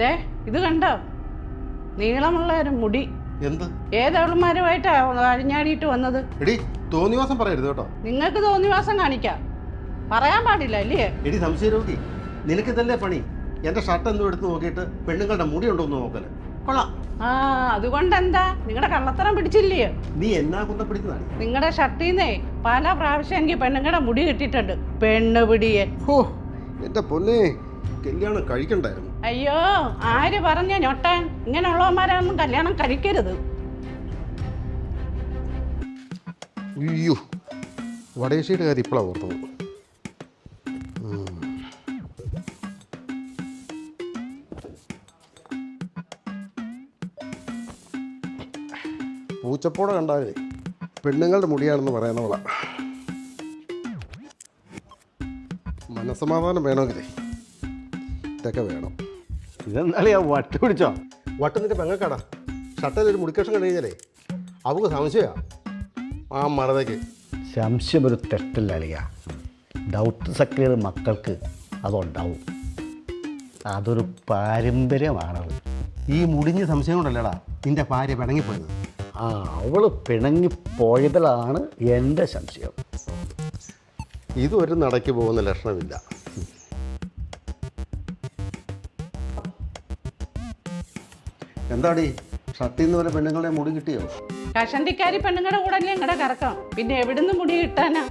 ദേ ഇത് കണ്ടോ? നീളമുള്ള ഒരു മുടി. എന്ത്? ഏതവളുമാരുമായിട്ടാ അഴിഞ്ഞാടിയിട്ട് വന്നത്? എടി തോന്നിവാസം പറയരുത് കേട്ടോ. നിങ്ങൾക്ക് തോന്നിവാസം കാണിക്കാം. പറയാൻ പാടില്ല അല്ലേ? എടി സംശയരോഗി നിനക്കിതല്ലേ പണി? എന്റെ ഷർട്ട് എന്നും എടുത്ത് നോക്കിയിട്ട് പെണ്ണുങ്ങളുടെ മുടി ഉണ്ടോ എന്ന് നോക്കൽ. കൊള്ളാം. ആ അതുകൊണ്ട് എന്താ നിങ്ങളുടെ കള്ളത്തരം പിടിച്ചില്ലേ? നീ എന്നാ കുന്ന പിടിക്കുന്നതാണ്? നിങ്ങളുടെ ഷർട്ടീന്നേ പല പ്രാവശ്യം എനിക്ക് പെണ്ണുങ്ങളുടെ മുടി കിട്ടിയിട്ടുണ്ട്. പെണ്ണ് പിടിയെ. ഓ എന്റെ പൊന്നെ. കല്യാണം കഴിക്കണ്ടായിരുന്നു. അയ്യോ ആര് പറഞ്ഞ ഞൊട്ടാൻ? ഇങ്ങനെയുള്ളവന്മാരൊന്നും കല്യാണം കഴിക്കരുത്. അയ്യോ വടേശ്ശിയുടെ കാര്യം ഇപ്പോഴാണ് ഓർത്തത്. പൂച്ചപ്പോടെ കണ്ടാലേ പെണ്ണുങ്ങളുടെ മുടിയാണെന്ന് പറയുന്നവളാ മനസമാധാനം വേണമെങ്കിലേ. ഇതൊക്കെ വേണം. ഇതെന്താളിയാ വട്ട് പിടിച്ചോ? വട്ടത്തിന്റെ പെങ്ങക്കാടാ ഷട്ടയിൽ ഒരു മുടിക്കഷം കണ്ടു കഴിഞ്ഞാലേ അവക്ക് സംശയമാ ആ മറതയ്ക്ക് സംശയം ഒരു തെറ്റല്ല അളിയ ഡൗട്ട് സക്രിയർ മക്കൾക്ക് അതുണ്ടാവും. അതൊരു പാരമ്പര്യമാണത്. ഈ മുടിഞ്ഞ സംശയം കൊണ്ടല്ലേടാ നിന്റെ ഭാര്യ പിണങ്ങിപ്പോയത്. ആ അവൾ പിണങ്ങിപ്പോയതിലാണ് എന്റെ സംശയം. ഇതൊരു നടക്ക് പോകുന്ന ലക്ഷണമില്ല. എന്താടി? ഷട്ടിൽ നിന്ന് വരെ പെണ്ണുങ്ങളുടെ മുടി കിട്ടിയോ? കഷണ്ടിക്കാരി പെണ്ണുങ്ങളുടെ കൂടെ അല്ലേ കറക്കം. പിന്നെ എവിടുന്ന് മുടി കിട്ടാനാ?